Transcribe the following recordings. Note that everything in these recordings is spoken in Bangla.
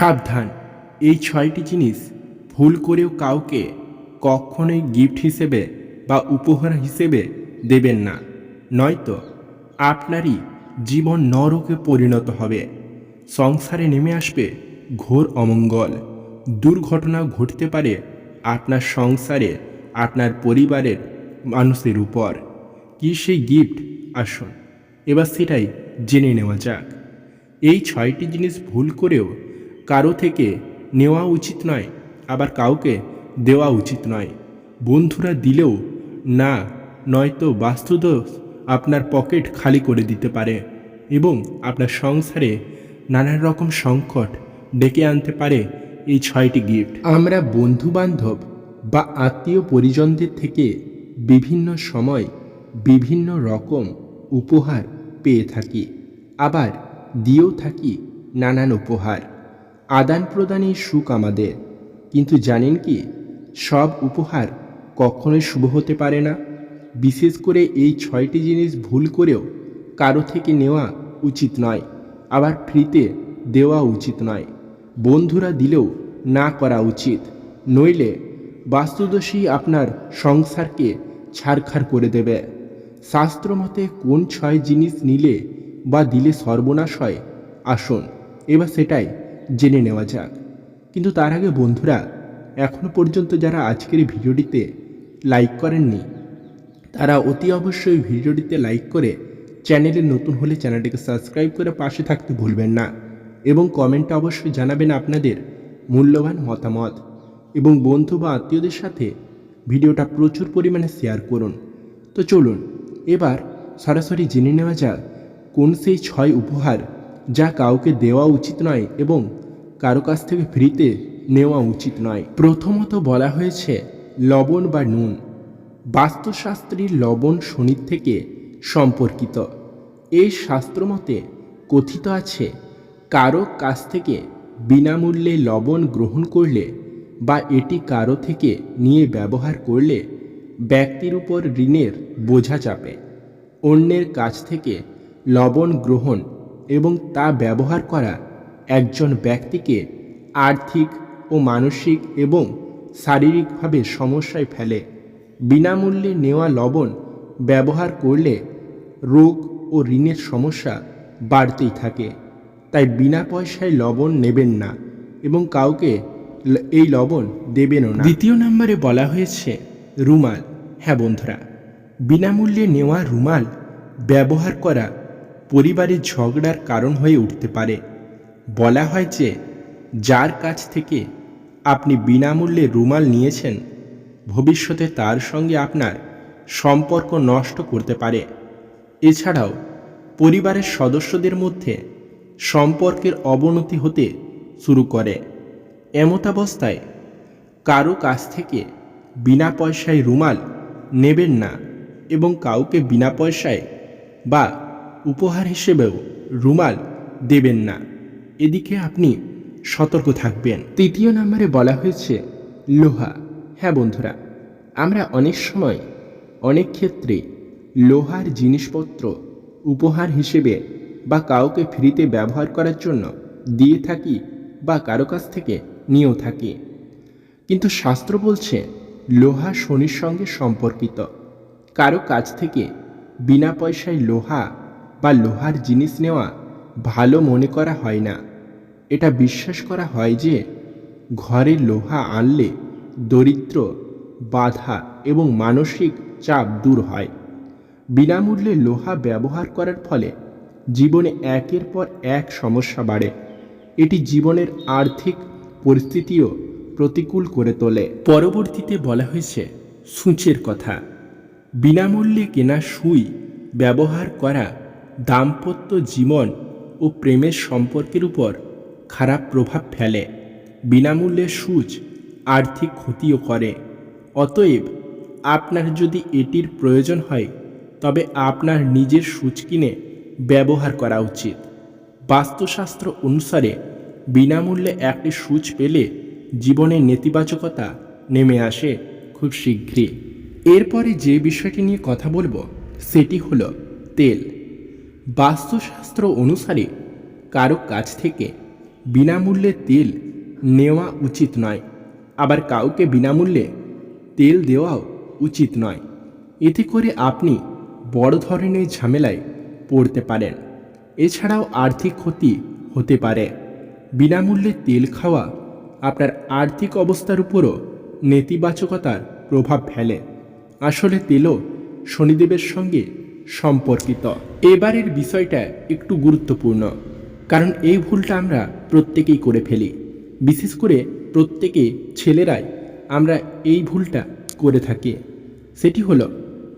সাবধান। এই ছয়টি জিনিস ভুল করেও কাউকে কখনোই গিফট হিসেবে বা উপহার হিসেবে দেবেন না। নয়তো আপনারই জীবন নরকে পরিণত হবে। সংসারে নেমে আসবে ঘোর অমঙ্গল। দুর্ঘটনা ঘটতে পারে আপনার সংসারে, আপনার পরিবারের মানুষের উপর। কি সেই গিফট আসুন, এবার সেটাই জেনে নেওয়া যাক। এই ছয়টি জিনিস ভুল করেও কারও থেকে নেওয়া উচিত নয়, আবার কাউকে দেওয়া উচিত নয়। বন্ধুরা দিলেও না, নয়তো বাস্তুদোষ আপনার পকেট খালি করে দিতে পারে এবং আপনার সংসারে নানান রকম সংকট ডেকে আনতে পারে এই ছয়টি গিফট আমরা বন্ধু বান্ধব বা আত্মীয় পরিজনদের থেকে বিভিন্ন সময় বিভিন্ন রকম উপহার পেয়ে থাকি, আবার দিয়েও থাকি নানান উপহার। আদান প্রদানের সুখ আমাদের। কিন্তু জানেন কি, সব উপহার কখনোই শুভ হতে পারে না। বিশেষ করে এই ছয়টি জিনিস ভুল করেও কারও থেকে নেওয়া উচিত নয়, আবার ফ্রিতে দেওয়া উচিত নয়। বন্ধুরা দিলেও না করা উচিত, নইলে বাস্তুদোষী আপনার সংসারকে ছাড়খাড় করে দেবে। শাস্ত্রমতে কোন ছয় জিনিস নিলে বা দিলে সর্বনাশ হয়, আসুন, এবার সেটাই জেনে নেওয়া যাক। কিন্তু তার আগে বন্ধুরা এখনও পর্যন্ত যারা আজকের ভিডিওটিতে লাইক করেননি, তারা অতি অবশ্যই ভিডিওটিতে লাইক করে চ্যানেলে নতুন হলে চ্যানেলটিকে সাবস্ক্রাইব করে পাশে থাকতে ভুলবেন না এবং কমেন্টে অবশ্যই জানাবেন আপনাদের মূল্যবান মতামত এবং বন্ধু বা আত্মীয়দের সাথে ভিডিওটা প্রচুর পরিমাণে শেয়ার করুন। তো চলুন, এবার সরাসরি জেনে নেওয়া যাক কোন সেই ছয় উপহার যা কাউকে দেওয়া উচিত নয় এবং কারও কাছ থেকে ফ্রিতে নেওয়া উচিত নয়। প্রথমত বলা হয়েছে, লবণ বা নুন। বাস্তুশাস্ত্রীর লবণ শনির থেকে সম্পর্কিত। এই শাস্ত্রমতে কথিত আছে, কারও কাছ থেকে বিনামূল্যে লবণ গ্রহণ করলে বা এটি কারও থেকে নিয়ে ব্যবহার করলে ব্যক্তির উপর ঋণের বোঝা চাপে। অন্যের কাছ থেকে লবণ গ্রহণ এবং তা ব্যবহার করা একজন ব্যক্তিকে আর্থিক ও মানসিক এবং শারীরিকভাবে সমস্যায় ফেলে। বিনামূল্যে নেওয়া লবণ ব্যবহার করলে রোগ ও ঋণের সমস্যা বাড়তেই থাকে। তাই বিনা পয়সায় লবণ নেবেন না এবং কাউকে এই লবণ দেবেনও না। দ্বিতীয় নম্বরে বলা হয়েছে, রুমাল। হ্যাঁ বন্ধুরা, বিনামূল্যে নেওয়া রুমাল ব্যবহার করা পরিবারের ঝগড়ার কারণ হয়ে উঠতে পারে। বলা হয় যে, যার কাছ থেকে আপনি বিনামূল্যে রুমাল নিয়েছেন, ভবিষ্যতে তার সঙ্গে আপনার সম্পর্ক নষ্ট করতে পারে। এছাড়াও, পরিবারের সদস্যদের মধ্যে সম্পর্কের অবনতি হতে শুরু করে। এমতাবস্থায়, কারও কাছ থেকে বিনা পয়সায় রুমাল নেবেন না এবং কাউকে বিনা পয়সায় বা উপহার হিসেবেও রুমাল দেবেন না। এদিকে আপনি সতর্ক থাকবেন। তৃতীয় নম্বরে বলা হয়েছে, লোহা। হ্যাঁ বন্ধুরা, আমরা অনেক সময়, অনেক ক্ষেত্রে লোহার জিনিসপত্র উপহার হিসেবে বা কাউকে ফ্রিতে ব্যবহার করার জন্য দিয়ে থাকি বা কারও কাছ থেকে নিয়েও থাকি। কিন্তু শাস্ত্র বলছে, লোহা শনির সঙ্গে সম্পর্কিত। কারও কাছ থেকে বিনা পয়সায় লোহা বা লোহার জিনিস নেওয়া ভালো মনে করা হয় না। এটা বিশ্বাস করা হয় যে ঘরে লোহা আনলে দরিদ্র, বাধা এবং মানসিক চাপ দূর হয়। বিনামূল্যে লোহা ব্যবহার করার ফলে জীবনে একের পর এক সমস্যা বাড়ে। এটি জীবনের আর্থিক পরিস্থিতিও প্রতিকূল করে তোলে। পরবর্তীতে বলা হয়েছে, সূচের কথা। বিনামূল্যে কেনা সুই ব্যবহার করা দাম্পত্য জীবন ও প্রেমের সম্পর্কের উপর খারাপ প্রভাব ফেলে। বিনামূল্যে সুচ আর্থিক ক্ষতিও করে। অতএব, আপনার যদি এটির প্রয়োজন হয়, তবে আপনার নিজের সুচ কিনে ব্যবহার করা উচিত। বাস্তুশাস্ত্র অনুসারে, বিনামূল্যে একটি সুচ পেলে জীবনে নেতিবাচকতা নেমে আসে খুব শীঘ্রই। এরপরে যে বিষয়টি নিয়ে কথা বলব, সেটি হলো তেল। বাস্তুশাস্ত্র অনুসারে, কারও কাছ থেকে বিনামূল্যে তেল নেওয়া উচিত নয়। আবার কাউকে বিনামূল্যে তেল দেওয়াও উচিত নয়। এতে করে আপনি বড় ধরনের ঝামেলায় পড়তে পারেন। এছাড়াও আর্থিক ক্ষতি হতে পারে। বিনামূল্যে তেল খাওয়া আপনার আর্থিক অবস্থার উপরও নেতিবাচকতার প্রভাব ফেলে। আসলে তেলও শনিদেবের সঙ্গে সম্পর্কিত। এবারের বিষয়টা একটু গুরুত্বপূর্ণ। কারণ এই ভুলটা আমরা প্রত্যেকেই করে ফেলি। বিশেষ করে প্রত্যেকে ছেলেরাই আমরা এই ভুলটা করে থাকি। সেটি হলো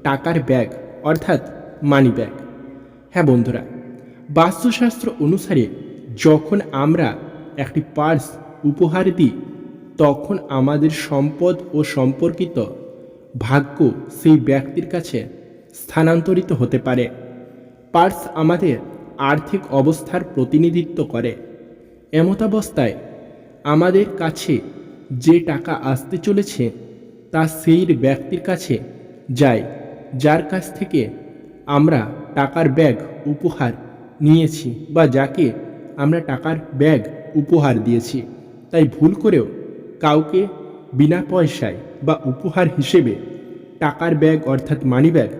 টাকার ব্যাগ অর্থাৎ মানি ব্যাগ হ্যাঁ বন্ধুরা, বাস্তুশাস্ত্র অনুসারে যখন আমরা একটি পার্স উপহার দিই, তখন আমাদের সম্পদ ও সম্পর্কিত ভাগ্য সেই ব্যক্তির কাছে স্থানান্তরিত হতে পারে। পার্স আমাদের আর্থিক অবস্থার প্রতিনিধিত্ব করে। এমতাবস্থায়, আমাদের কাছে যে টাকা আসতে চলেছে, তা সেই ব্যক্তির কাছে যায়, যার কাছ থেকে আমরা টাকার ব্যাগ উপহার নিয়েছি বা যাকে আমরা টাকার ব্যাগ উপহার দিয়েছি। তাই ভুল করেও কাউকে বিনা পয়সায় বা উপহার হিসেবে টাকার ব্যাগ অর্থাৎ মানি ব্যাগ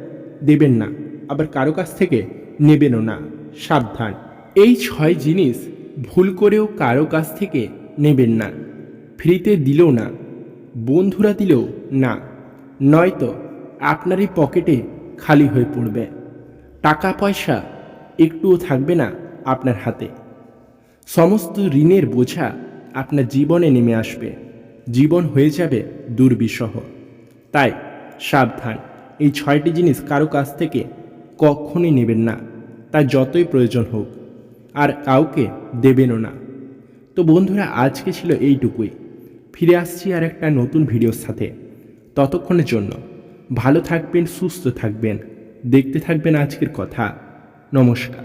দেবেন না, আবার কারও কাছ থেকে নেবেনও না। সাবধান। এই ছয় জিনিস ভুল করেও কারও কাছ থেকে নেবেন না। ফ্রিতে দিলেও না, বন্ধুরা দিলেও না। নয়তো আপনারই পকেটে খালি হয়ে পড়বে। টাকা পয়সা একটুও থাকবে না আপনার হাতে। সমস্ত ঋণের বোঝা আপনার জীবনে নেমে আসবে। জীবন হয়ে যাবে দুর্বিষহ। তাই সাবধান, এই ছয়টি জিনিস কারও কাছ থেকে কখনই নেবেন না। তা যতই প্রয়োজন হোক, আর কাউকে দেবেনও না। তো বন্ধুরা, আজকে ছিল এইটুকুই। ফিরে আসছি আর একটা নতুন ভিডিওর সাথে। ততক্ষণের জন্য ভালো থাকবেন, সুস্থ থাকবেন, দেখতে থাকবেন আজকের কথা। নমস্কার।